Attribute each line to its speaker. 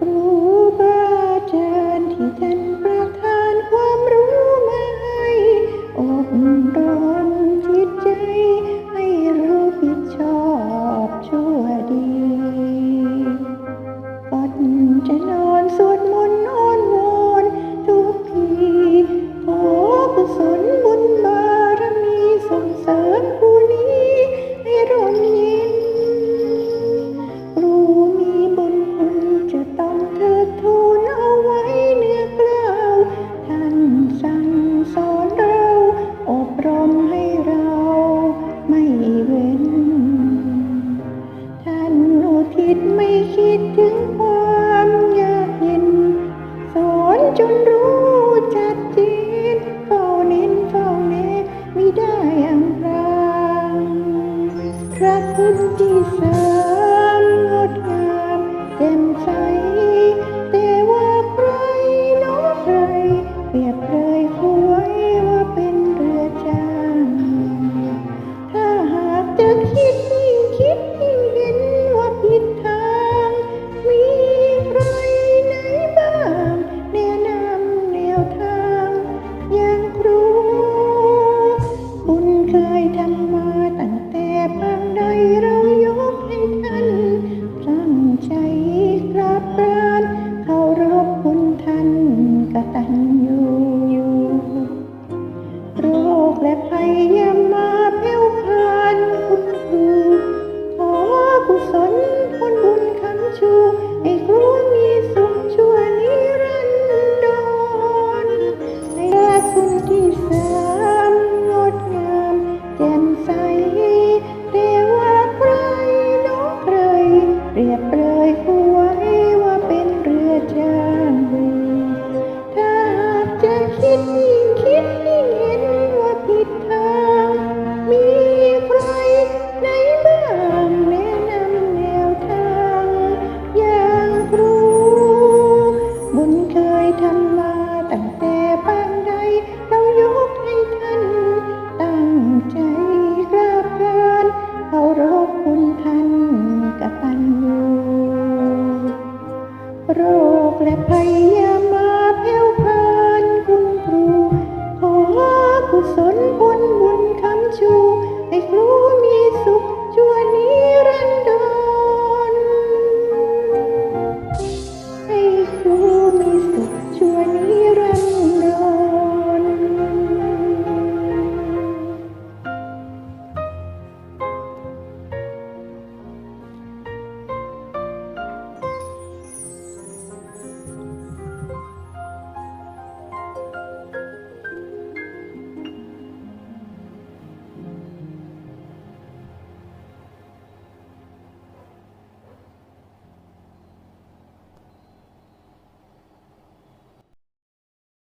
Speaker 1: Oh. chi sớm ngọt ngào đêm say ารพคุณท่านกตัญญูโรคและภัยยา